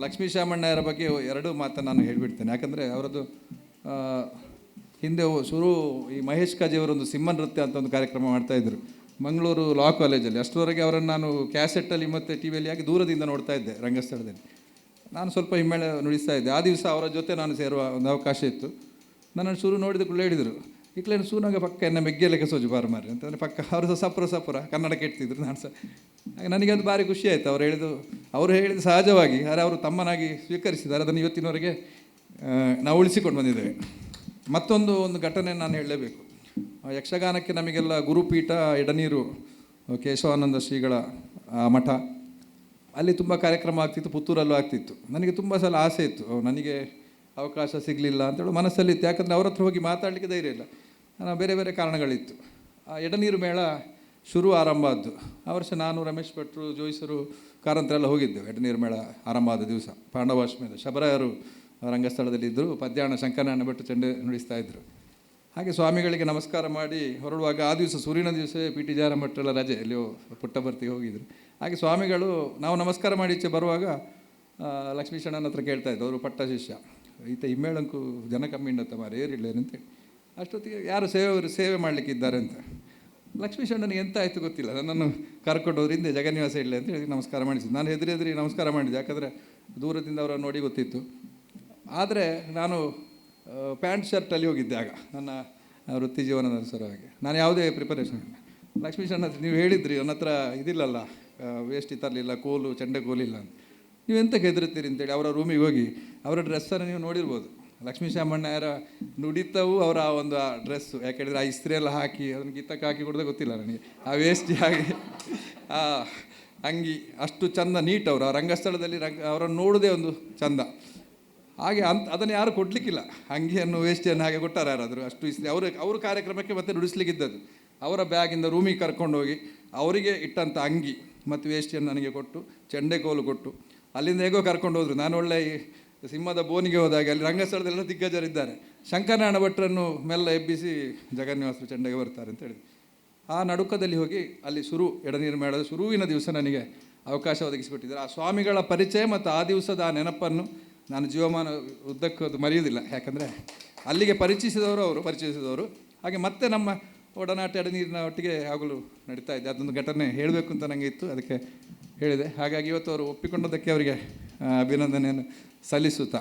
ಲಕ್ಷ್ಮೀ ಶಾಮಣ್ಣಯ್ಯರ ಬಗ್ಗೆ ಎರಡು ಮಾತನ್ನು ನಾನು ಹೇಳಿಬಿಡ್ತೇನೆ. ಯಾಕಂದರೆ ಅವರದ್ದು ಹಿಂದೆ ಶುರು ಈ ಮಹೇಶ್ ಕಾಜಿಯವರೊಂದು ಸಿಂಹ ನೃತ್ಯ ಅಂತ ಒಂದು ಕಾರ್ಯಕ್ರಮ ಮಾಡ್ತಾಯಿದ್ರು ಮಂಗಳೂರು ಲಾ ಕಾಲೇಜಲ್ಲಿ. ಅಷ್ಟರವರೆಗೆ ಅವರನ್ನು ನಾನು ಕ್ಯಾಸೆಟ್ಟಲ್ಲಿ ಮತ್ತು ಟಿ ವಿಯಲ್ಲಿ ಆಗಿ ದೂರದಿಂದ ನೋಡ್ತಾ ಇದ್ದೆ ರಂಗಸ್ಥಳದಲ್ಲಿ. ನಾನು ಸ್ವಲ್ಪ ಹಿಮ್ಮೇಳ ನುಡಿಸ್ತಾ ಇದ್ದೆ. ಆ ದಿವಸ ಅವರ ಜೊತೆ ನಾನು ಸೇರುವ ಒಂದು ಅವಕಾಶ ಇತ್ತು. ನನ್ನನ್ನು ಶುರು ನೋಡಿದ ಕೂಡಲೇ ಹೇಳಿದರು. ಇಕ್ಲೇನು ಸೂನಾಗ ಪಕ್ಕ ಎನ್ನ ಮೆಗ್ಗೆಲೆಕ್ಕೆ ಸೋಜು ಬಾರು ಮಾರಿ ಅಂತಂದರೆ ಪಕ್ಕ ಅವರು ಸಹ ಸಪುರ ಸಪುರ ಕನ್ನಡ ಕೆಟ್ಟಿದ್ರು ನಾನು ಸಹ. ಹಾಗೆ ನನಗೆ ಅದು ಭಾರಿ ಖುಷಿ ಆಯಿತು. ಅವ್ರು ಹೇಳಿದ್ದು, ಅವರು ಹೇಳಿದ ಸಹಜವಾಗಿ. ಆದರೆ ಅವರು ತಮ್ಮನಾಗಿ ಸ್ವೀಕರಿಸಿದ್ದಾರೆ. ಅದನ್ನು ಇವತ್ತಿನವರೆಗೆ ನಾವು ಉಳಿಸಿಕೊಂಡು ಬಂದಿದ್ದೇವೆ. ಮತ್ತೊಂದು ಒಂದು ಘಟನೆ ನಾನು ಹೇಳಲೇಬೇಕು. ಯಕ್ಷಗಾನಕ್ಕೆ ನಮಗೆಲ್ಲ ಗುರುಪೀಠ, ಎಡನೀರು, ಕೇಶವಾನಂದ ಶ್ರೀಗಳ ಮಠ. ಅಲ್ಲಿ ತುಂಬ ಕಾರ್ಯಕ್ರಮ ಆಗ್ತಿತ್ತು, ಪುತ್ತೂರಲ್ಲೂ ಆಗ್ತಿತ್ತು. ನನಗೆ ತುಂಬ ಸಲ ಆಸೆ ಇತ್ತು. ನನಗೆ ಅವಕಾಶ ಸಿಗಲಿಲ್ಲ ಅಂತೇಳಿ ಮನಸ್ಸಲ್ಲಿತ್ತು. ಯಾಕಂದರೆ ಅವ್ರ ಹತ್ರ ಹೋಗಿ ಮಾತಾಡಲಿಕ್ಕೆ ಧೈರ್ಯ ಇಲ್ಲ. ಬೇರೆ ಬೇರೆ ಕಾರಣಗಳಿತ್ತು. ಆ, ಎಡನೀರು ಮೇಳ ಶುರು ಆರಂಭ ಆದ್ದು. ಆ ವರ್ಷ ನಾನು, ರಮೇಶ್ ಭಟ್ರು, ಜೋಯಿಸರು ಕಾರಂತರೆಲ್ಲ ಹೋಗಿದ್ದೆವು. ಎಡನೀರು ಮೇಳ ಆರಂಭ ಆದ ದಿವಸ. ಪಾಂಡವಾಶ್ಮೇಧ ಶಬರಾಯರು ರಂಗಸ್ಥಳದಲ್ಲಿದ್ದರು ಪದ್ಯಾಣ ಶಂಕರನಾಯಣ ಭಟ್ರು ಚೆಂಡೆ ನುಡಿಸ್ತಾ ಇದ್ದರು ಹಾಗೆ ಸ್ವಾಮಿಗಳಿಗೆ ನಮಸ್ಕಾರ ಮಾಡಿ ಹೊರಡುವಾಗ ಆ ದಿವಸ ಸೂರ್ಯನ ದಿವಸ ಪಿ ಟಿ ಜಾರ ಭಟ್ರೆಲ್ಲ ರಜೆ. ಎಲ್ಲಿಯೋ ಪುಟ್ಟಭರ್ತಿಗೆ ಹೋಗಿದ್ದರು ಹಾಗೆ ಸ್ವಾಮಿಗಳು ನಾವು ನಮಸ್ಕಾರ ಮಾಡಿ ಈಚೆ ಬರುವಾಗ ಲಕ್ಷ್ಮೀಶಣ್ಣನ ಹತ್ರ ಕೇಳ್ತಾ ಇದ್ದು ಅವರು ಪಟ್ಟ ಶಿಷ್ಯ. ಈತ ಇಮ್ಮೇಳಂಕು ಜನ ಕಮ್ಮಿ ಇಂಡತ್ತ ಮಾರು ಏರಿಲ್ಲೇನು ಅಂತೇಳಿ ಅಷ್ಟೊತ್ತಿಗೆ ಯಾರು ಸೇವೆ ಸೇವೆ ಮಾಡಲಿಕ್ಕಿದ್ದಾರೆ ಅಂತ. ಲಕ್ಷ್ಮೀಶಣ್ಣನಿಗೆ ಎಂತ ಆಯಿತು ಗೊತ್ತಿಲ್ಲ. ನನ್ನನ್ನು ಕರ್ಕೊಂಡು ಜಗನ್ನಿವಾಸ ಇಲ್ಲ ಅಂತ ಹೇಳಿ ನಮಸ್ಕಾರ ಮಾಡಿಸಿದ್ದು ನಾನು ಹೆದರಿ ಹೆದರಿ ನಮಸ್ಕಾರ ಮಾಡಿದ್ದೆ ಯಾಕಂದರೆ ದೂರದಿಂದ ಅವರ ನೋಡಿ ಗೊತ್ತಿತ್ತು. ಆದರೆ ನಾನು ಪ್ಯಾಂಟ್ ಶರ್ಟಲ್ಲಿ ಹೋಗಿದ್ದೆ ಆಗ, ನನ್ನ ವೃತ್ತಿ ಜೀವನದ ಸಲುವಾಗಿ ನಾನು ಯಾವುದೇ ಪ್ರಿಪರೇಷನ್ ಇಲ್ಲ. ಲಕ್ಷ್ಮೀಶ್ ಅಣ್ಣ ನೀವು ಹೇಳಿದ್ರಿ, ನನ್ನ ಹತ್ರ ಇದಿಲ್ಲಲ್ಲ ವೇಸ್ಟ್ ತರಲಿಲ್ಲ, ಕೋಲು, ಚಂಡೆ ಕೋಲಿಲ್ಲ ಅಂತ. ನೀವು ಎಂತಕ್ಕೆ ಹೆದರುತ್ತೀರಿ ಅಂತೇಳಿ ಅವರ ರೂಮಿಗೆ ಹೋಗಿ, ಅವರ ಡ್ರೆಸ್ಸನ್ನು ನೀವು ನೋಡಿರ್ಬೋದು. ಲಕ್ಷ್ಮೀ ಶಾಮಣ್ಣಯ್ಯರ ನುಡಿತವು ಅವರ ಆ ಒಂದು ಆ ಡ್ರೆಸ್ಸು. ಯಾಕೆ ಆ ಇಸ್ತ್ರಿ ಎಲ್ಲ ಹಾಕಿ, ಅದನ್ನು ಗಿತ್ತಕ್ಕೆ ಹಾಕಿ ಕೊಡೋದೇ ಗೊತ್ತಿಲ್ಲ ನನಗೆ. ಆ ವೇಸ್ಟ್ ಹಾಗೆ, ಆ ಅಂಗಿ ಅಷ್ಟು ಚಂದ ನೀಟ್ ಅವರು. ಆ ರಂಗಸ್ಥಳದಲ್ಲಿ ರಂಗ, ಅವರನ್ನು ನೋಡೋದೇ ಒಂದು ಚಂದ. ಹಾಗೆ ಅಂತ, ಅದನ್ನು ಯಾರು ಕೊಡಲಿಕ್ಕಿಲ್ಲ. ಅಂಗಿಯನ್ನು ವೇಸ್ಟಿಯನ್ನು ಹಾಗೆ ಕೊಟ್ಟಾರೆ ಯಾರಾದರೂ. ಅಷ್ಟು ಇಸ್ತ್ರಿ, ಅವರು, ಅವ್ರ ಕಾರ್ಯಕ್ರಮಕ್ಕೆ ಮತ್ತೆ ನುಡಿಸ್ಲಿಕ್ಕಿದ್ದದ್ದು. ಅವರ ಬ್ಯಾಗಿಂದ ರೂಮಿಗೆ ಕರ್ಕೊಂಡೋಗಿ ಅವರಿಗೆ ಇಟ್ಟಂಥ ಅಂಗಿ ಮತ್ತು ವೇಸ್ಟಿಯನ್ನು ನನಗೆ ಕೊಟ್ಟು, ಚೆಂಡೆ ಕೋಲು ಕೊಟ್ಟು, ಅಲ್ಲಿಂದ ಹೇಗೋ ಕರ್ಕೊಂಡು ಹೋದರು. ನಾನು ಒಳ್ಳೆ ಸಿಂಹದ ಬೋನಿಗೆ ಹೋದಾಗ ಅಲ್ಲಿ ರಂಗಸ್ಥಳದಲ್ಲೆಲ್ಲ ದಿಗ್ಗಜರಿದ್ದಾರೆ. ಶಂಕರನಾರಾಯಣ ಭಟ್ರನ್ನು ಮೆಲ್ಲ ಎಬ್ಬಿಸಿ ಜಗನ್ನಿವಾಸರು ಚೆಂಡೆಗೆ ಬರ್ತಾರೆ ಅಂತ ಹೇಳಿದ್ವಿ ಆ ನಡುಕದಲ್ಲಿ ಹೋಗಿ ಅಲ್ಲಿ ಶುರು ಎಡನೀರು ಮೇಳದ ಶುರುವಿನ ದಿವಸ ನನಗೆ ಅವಕಾಶ ಒದಗಿಸಿಕೊಟ್ಟಿದ್ದಾರೆ. ಆ ಸ್ವಾಮಿಗಳ ಪರಿಚಯ ಮತ್ತು ಆ ದಿವಸದ ಆ ನೆನಪನ್ನು ನಾನು ಜೀವಮಾನ ಉದ್ದಕ್ಕೂ ಅದು ಮರೆಯುವುದಿಲ್ಲ. ಯಾಕಂದರೆ ಅಲ್ಲಿಗೆ ಪರಿಚಯಿಸಿದವರು ಅವರು, ಪರಿಚಯಿಸಿದವರು. ಹಾಗೆ ಮತ್ತೆ ನಮ್ಮ ಒಡನಾಟ ಎಡನೀರಿನ ಒಟ್ಟಿಗೆ ಯಾವಾಗಲೂ ನಡೀತಾ ಇದೆ. ಅದೊಂದು ಘಟನೆ ಹೇಳಬೇಕು ಅಂತ ನನಗೆ ಇತ್ತು, ಅದಕ್ಕೆ ಹೇಳಿದೆ. ಹಾಗಾಗಿ ಇವತ್ತು ಅವರು ಒಪ್ಪಿಕೊಂಡದಕ್ಕೆ ಅವರಿಗೆ ಅಭಿನಂದನೆಯನ್ನು ಸಲ್ಲಿಸುತ್ತಾ.